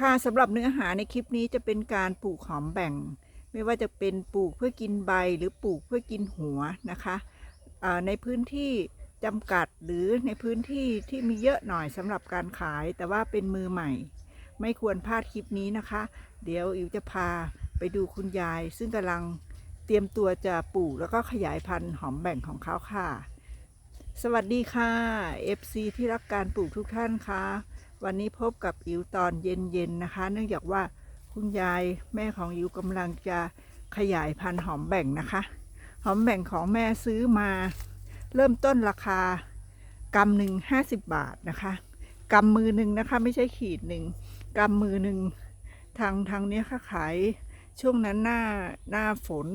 ค่ะสำหรับเนื้อหาในคลิปนี้จะเป็นการปลูกหอมแบ่ง ไม่ว่าจะเป็นปลูกเพื่อกินใบหรือปลูกเพื่อกินหัวนะคะในพื้นที่จำกัดหรือในพื้นที่ที่มีเยอะหน่อยสำหรับการขาย แต่ว่าเป็นมือใหม่ ไม่ควรพลาดคลิปนี้นะคะ เดี๋ยวอิวจะพาไปดูคุณยาย ซึ่งกำลังเตรียมตัวจะปลูกแล้วก็ขยายพันธุ์หอมแบ่งของเขาค่ะ สวัสดีค่ะ FC ที่รักการปลูกทุกท่านค่ะ วันนี้พบกับอิ๋วตอนเย็นๆนะคะ เนื่องจากว่าคุณยายแม่ของอิ๋วกำลังจะขยายพันธุ์หอมแบ่งนะคะ หอมแบ่งของแม่ซื้อมา เริ่มต้นราคากำหนึ่งห้าสิบบาทนะคะกำมือหนึ่งนะคะ ไม่ใช่ขีดหนึ่งกำมือหนึ่งทางทางนี้ค่ะขายช่วงนั้นหน้าหน้าฝน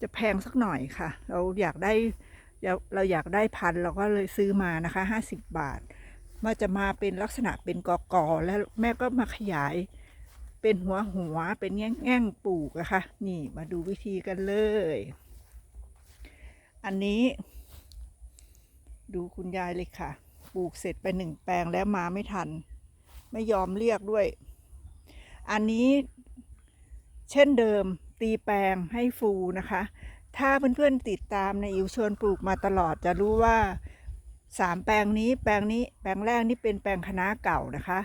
จะแพงสักหน่อยค่ะ เราอยากได้เราอยากได้พันเราก็เลยซื้อมานะคะห้าสิบบาท มันจะมาเป็นลักษณะเป็นกอกอแล้วแม่ก็มาขยาย เป็นหัวหัวเป็นแง่งแง่งๆปลูกอะคะ่ะนี่มาดูวิธีกันเลย อันนี้ ดูคุณยายเลยค่ะ ปลูกเสร็จไปหนึ่งแปลงแล้วมาไม่ทัน ไม่ยอมเรียกด้วย อันนี้เช่นเดิมตีแปลงให้ฟูนะคะ ถ้าเพื่อนๆติดตามในอิวชวนปลูกมาตลอดจะรู้ว่า สามแปลงนี้แปลงนี้แปลงแรกนี่เป็นแปลงคณะเก่านะคะ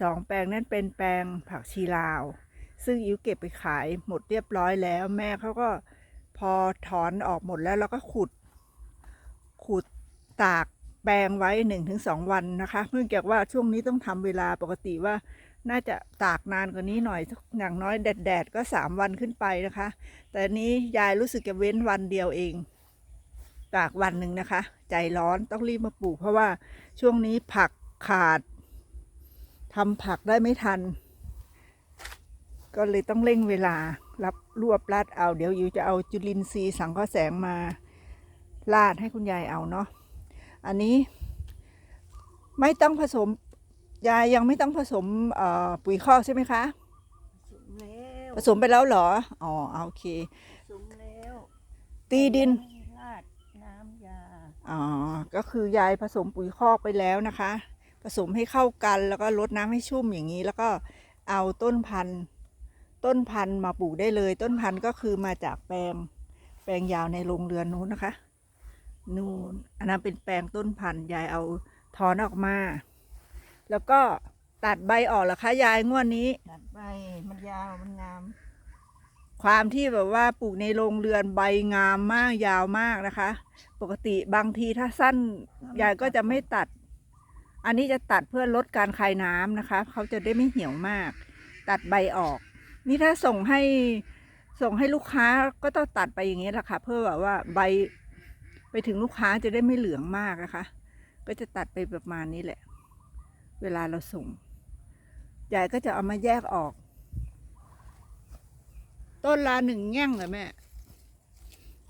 สองแปลงนั้นเป็นแปลงผักชีลาว ซึ่งอิ๋วเก็บไปขายหมดเรียบร้อยแล้ว แม่เขาก็พอถอนออกหมดแล้วเราก็ขุด ขุดตากแปลงไว้หนึ่งถึงสองวันนะคะเนื่องจากว่าช่วงนี้ต้องทำเวลาปกติว่าน่าจะตากนานกว่านี้หน่อยอย่างน้อยแดดๆก็สามวันขึ้นไปนะคะ แต่นี้ยายรู้สึกจะเว้นวันเดียวเอง ตากวันหนึ่งนะคะ ใจร้อนต้องรีบมาปลูก เพราะว่าช่วงนี้ผักขาดทำผักได้ไม่ทัน ก็เลยต้องเร่งเวลารับรวบรัดเอา เดี๋ยวอยู่จะเอาจุลินทรีย์สังเคราะห์แสงมาลาดให้คุณยายเอาเนาะอันนี้ไม่ต้องผสมยายยังไม่ต้องผสมเอ่อปุ๋ยคอกใช่ไหมคะสุมแล้วผสมไปแล้วเหรอ อ๋อโอเคสุมแล้วตีดินราดน้ำยา อ๋อก็คือยายผสมปุ๋ยคอกไปแล้วนะคะ ผสมให้เข้ากันแล้วก็ลดน้ำให้ชุ่มอย่างนี้ แล้วก็เอาต้นพันธุ์ต้นพันธุ์มาปลูกได้เลย ต้นพันธุ์ก็คือมาจากแปลงแปลงยาวในโรงเรือนนู้นนะคะนู่นอันนั้นเป็นแปลงต้นพันธุ์ยายเอาถอนออกมา แล้วก็ตัดใบออกเหรอคะยายงวดนี้ ตัดใบมันยาวมันงาม ความที่แบบว่าปลูกในโรงเรือนใบงามมากยาวมากนะคะ ปกติบางทีถ้าสั้นยายก็จะไม่ตัด อันนี้จะตัดเพื่อลดการคายน้ำนะคะเขาจะได้ไม่เหี่ยวมาก ตัดใบออก นี่ถ้าส่งให้ส่งให้ลูกค้าก็ต้องตัดไปอย่างนี้แหละค่ะ เพื่อแบบว่าใบไปถึงลูกค้าจะได้ไม่เหลืองมากนะคะ ก็จะตัดไปประมาณนี้แหละ เวลาเราส่งยายก็จะเอามาแยกออก ต้นละหนึ่งแง่งเลยแม่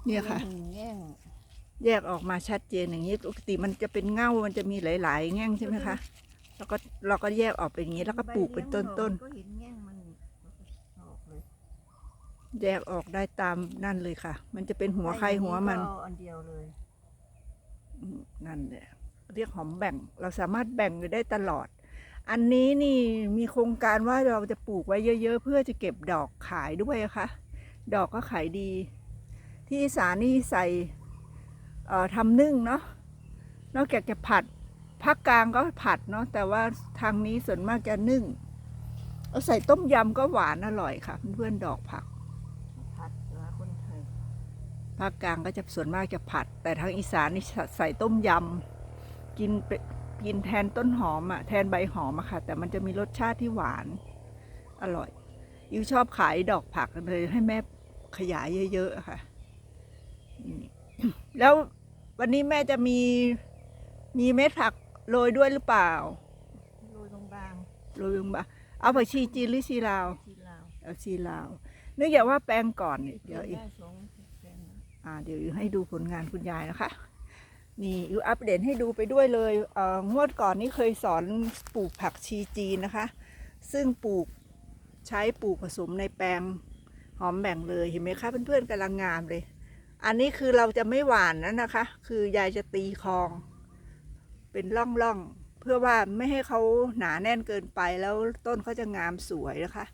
เนี่ยค่ะหนึ่งแง่งแยกออกมาชัดเจนอย่างนี้ปกติมันจะเป็นเง่ามันจะมีหลาย ๆ แง่งใช่ไหมคะแล้วก็เราก็แยกออกเป็นอย่างนี้ แล้วก็ปลูกเป็นต้นใบลี้ยงดอกก็เห็นแง่งมันออกเลยๆแยกออกได้ตามนั่นเลยค่ะ มันจะเป็นหัวใครหัวมันก็เอาอันเดียวเลยอืมนั่นแหละเรียกหอมแบ่ง เราสามารถแบ่งได้ตลอด อันนี้นี่มีโครงการว่าเราจะปลูกไว้เยอะ ๆ เพื่อจะเก็บดอกขายด้วยะค่ะ ดอกก็ขายดี ที่อีสานนี่ใส่ทำนึ่งเนาะนอกจากจะผัดภาคกลางก็ผัดเนาะแต่ว่าทางนี้ส่วนมากจะนึ่งเอาใส่ต้มยำก็หวานอร่อยค่ะ เพื่อนๆดอกผักผัดเหรอคนไทยภาคกลางก็จะส่วนมากจะผัด แต่ทางอีสานนี่ใส่ต้มยำกินไป กินแทนต้นหอมอะแทนใบหอมอะค่ะ แต่มันจะมีรสชาติที่หวาน อร่อยยูชอบขายดอกผักเลย ให้แม่ขยายเยอะๆอะค่ะอืมแล้ววันนี้แม่จะมีมีเม็ดผักโรยด้วยหรือเปล่าโรยบางโรยลงมาเอาผักชีจีนหรือชีลาวๆที่ลาวเอาชีลาวเนื่องจากว่าแปลงก่อนเนี่ยเดี๋ยวอีกได้สองแปลงนะอ่า เดี๋ยวให้ดูผลงานคุณยายนะคะ นี่อยู่อัปเดตให้ดูไปด้วยเลยเอ่องวดก่อนนี้เคยสอนปลูกผักชีจีนนะคะ ซึ่งปลูกใช้ปลูกผสมในแปลงหอมแบ่งเลยเห็นไหมคะเพื่อนๆกำลังงามเลย อันนี้คือเราจะไม่หวานนะนะคะ คือยายจะตีคลอง เป็นร่องๆเพื่อว่าไม่ให้เขาหนาแน่นเกินไปแล้วต้นเขาจะงามสวยนะคะ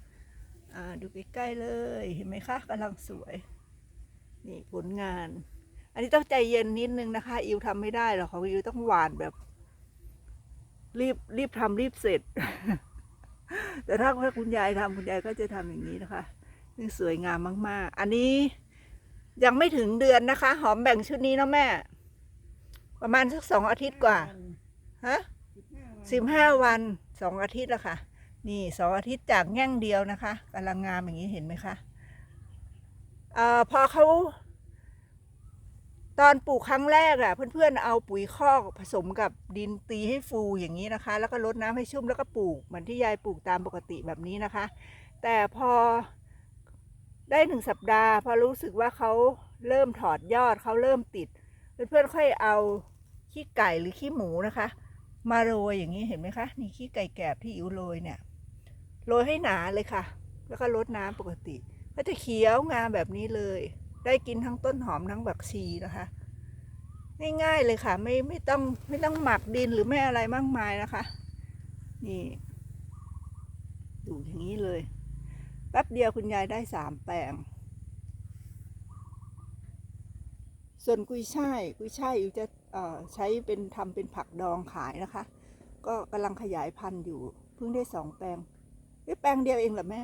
ดูใกล้ๆเลยเห็นไหมคะกำลังสวย นี่ผลงาน อันนี้ต้องใจเย็นนิดนึงนะคะ อิวทำไม่ได้หรอกของอิวต้องหวานแบบ รีบรีบทำรีบเสร็จ แต่ถ้าถ้าคุณยายทำคุณยายก็จะทำอย่างนี้นะคะซึ่สวยงามมาก ๆ อันนี้ยังไม่ถึงเดือนนะคะ หอมแบ่งชุดนี้นะแม่ ประมาณสักสองอาทิตย์กว่าฮะสิบห้าวันสองอาทิตย์ละค่ะ นี่สองอาทิตย์จากแง่งเดียวนะคะกำลังงามอย่างนี้เห็นไหมคะเอ่อพอเขา ตอนปลูกครั้งแรกอะเพื่อนๆเอาปุ๋ยคอกผสมกับดินตีให้ฟูอย่างนี้นะคะ แล้วก็รดน้ำให้ชุ่มแล้วก็ปลูกเหมือนที่ยายปลูกตามปกติแบบนี้นะคะ แต่พอได้หนึ่งสัปดาห์ พอรู้สึกว่าเขาเริ่มถอดยอดเขาเริ่มติด เพื่อนๆค่อยเอาขี้ไก่หรือขี้หมูนะคะ มาโรยอย่างนี้เห็นไหมคะนี่ขี้ไก่แกบที่อิ๋วโรยเนี่ยโรยให้หนาเลยค่ะ แล้วก็รดน้ำปกติ ก็จะเขียวงามแบบนี้เลย ได้กินทั้งต้นหอมทั้งบักชีนะคะ ง่ายๆเลยค่ะ ไม่ไม่ต้องไม่ต้องหมักดินหรือไม่อะไรมากมายนะคะ นี่ดูอย่างนี้เลยแป๊บเดียวคุณยายได้สามแปลง ส่วนกุยช่ายกุยช่ายอยู่จะเอ่อใช้เป็นทำเป็นผักดองขายนะคะ ก็กำลังขยายพันธุ์อยู่ เพิ่งได้สองแปลงแปลงเดียวเองเหรอแม่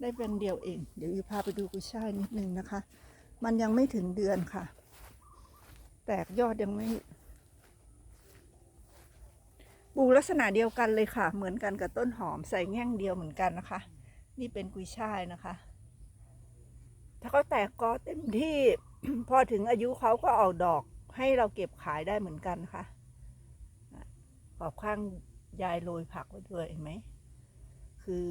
ได้แปลงเดียวเอง เดี๋ยวอีพาไปดูกุยช่ายนิดนึงนะคะ มันยังไม่ถึงเดือนค่ะ แตกยอดยังไม่ปลูกลักษณะเดียวกันเลยค่ะ เหมือนกันกับต้นหอมใส่แง่งเดียวเหมือนกันนะคะ นี่เป็นกุยช่ายนะคะ ถ้าเขาแตกกอเต็มที่พอถึงอายุเขาก็ออกดอกให้เราเก็บขายได้เหมือนกันค่ะขอบข้างยายโรยผักไว้ด้วยเห็นไหม คือ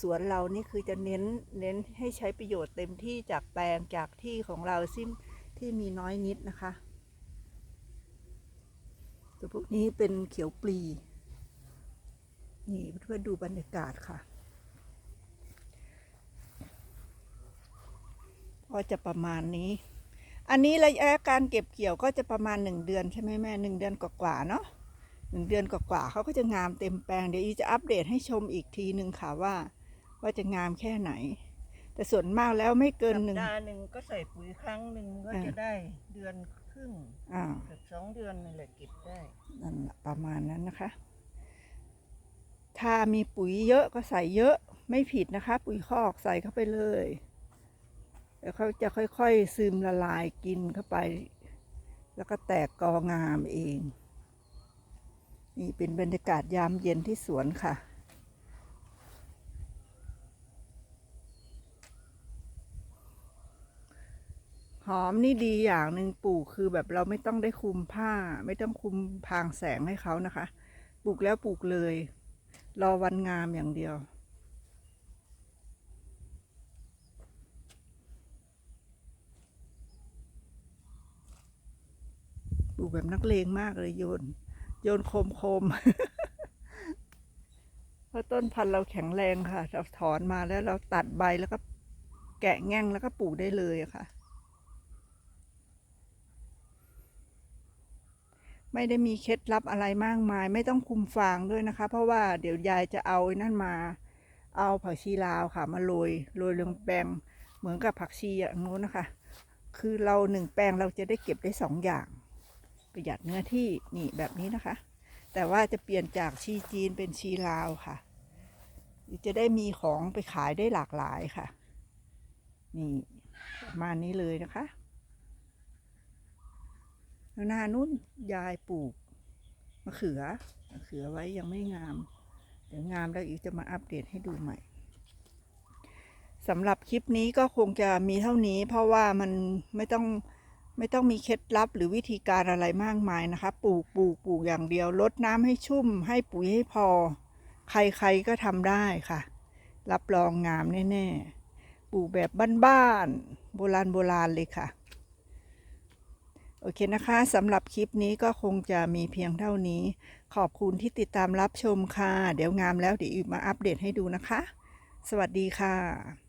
สวนเรานี่คือจะเน้นเน้นให้ใช้ประโยชน์เต็มที่จากแปลงจากที่ของเราซิมที่มีน้อยนิดนะคะ ตัวพวกนี้เป็นเขียวปลี นี่เพื่อดูบรรยากาศค่ะ ก็จะประมาณนี้ อันนี้ระยะการเก็บเกี่ยวก็จะประมาณหนึ่งเดือนใช่ไหมแม่หนึ่งเดือนกว่าๆเนาะหนึ่งเดือนกว่าๆเขาก็จะงามเต็มแปลง เดี๋ยวอีจะอัปเดตให้ชมอีกทีหนึ่งค่ะว่า ว่าจะงามแค่ไหน แต่ส่วนมากแล้วไม่เกินสัหนึ่ปงดาห์หนึ่งก็ใส่ปุ๋ยครั้งหนึ่งก็อ่าจะได้เดือนครึ่งอ่าเกือบสองเดือนนี่แหละเก็บได้นั่นแหละประมาณนั้นนะคะ ถ้ามีปุ๋ยเยอะก็ใส่เยอะไม่ผิดนะคะ ปุ๋ยคอกใส่เข้าไปเลยแล้วเขาจะค่อยๆซึมละลายกินเข้าไป แล้วก็แตกกองามเอง นี่เป็นบรรยากาศยามเย็นที่สวนค่ะ หอมนี่ดีอย่างหนึ่งปลูกคือแบบเราไม่ต้องได้คุมผ้า ไม่ต้องคุมพางแสงให้เขานะคะ ปลูกแล้วปลูกเลย รอวันงามอย่างเดียว ปลูกแบบนักเลงมากเลยโยน โยนโคมโคมเพราะต้นพันธุ์เราแข็งแรงค่ะเราถอนมาแล้วเราตัดใบแล้วก็แกะแง่งแล้วก็ปลูกได้เลยค่ะ ไม่ได้มีเคล็ดลับอะไรมากมาย ไม่ต้องคุมฟางด้วยนะคะ เพราะว่าเดี๋ยวยายจะเอานั่นมา เอาผักชีลาวค่ะมาโรยโรยลงแปลงเหมือนกับผักชีอย่างนู้นนะคะ คือเราหนึ่งแปลงเราจะได้เก็บได้สองอย่าง ประหยัดเนื้อที่นี่แบบนี้นะคะ แต่ว่าจะเปลี่ยนจากชีจีนเป็นชีลาวค่ะ จะได้มีของไปขายได้หลากหลายค่ะ นี่ประมาณนี้เลยนะคะ หน้านู้นยายปลูกมะเขือมะเขือไว้ยังไม่งาม เดี๋ยวงามแล้วอีกจะมาอัปเดตให้ดูใหม่สำหรับคลิปนี้ก็คงจะมีเท่านี้ เพราะว่ามันไม่ต้องไม่ต้องมีเคล็ดลับหรือวิธีการอะไรมากมายนะคะ ปลูกปลูกปลูกอย่างเดียวลดน้ำให้ชุ่ม ให้ปุ๋ยให้พอ ใครๆก็ทำได้ค่ะ รับรองงามแน่ๆ ปลูกแบบบ้านๆโบราณโบราณเลยค่ะ โอเคนะคะสำหรับคลิปนี้ก็คงจะมีเพียงเท่านี้ ขอบคุณที่ติดตามรับชมค่ะ เดี๋ยวงามแล้วเดี๋ยวมาอัปเดตให้ดูนะคะ สวัสดีค่ะ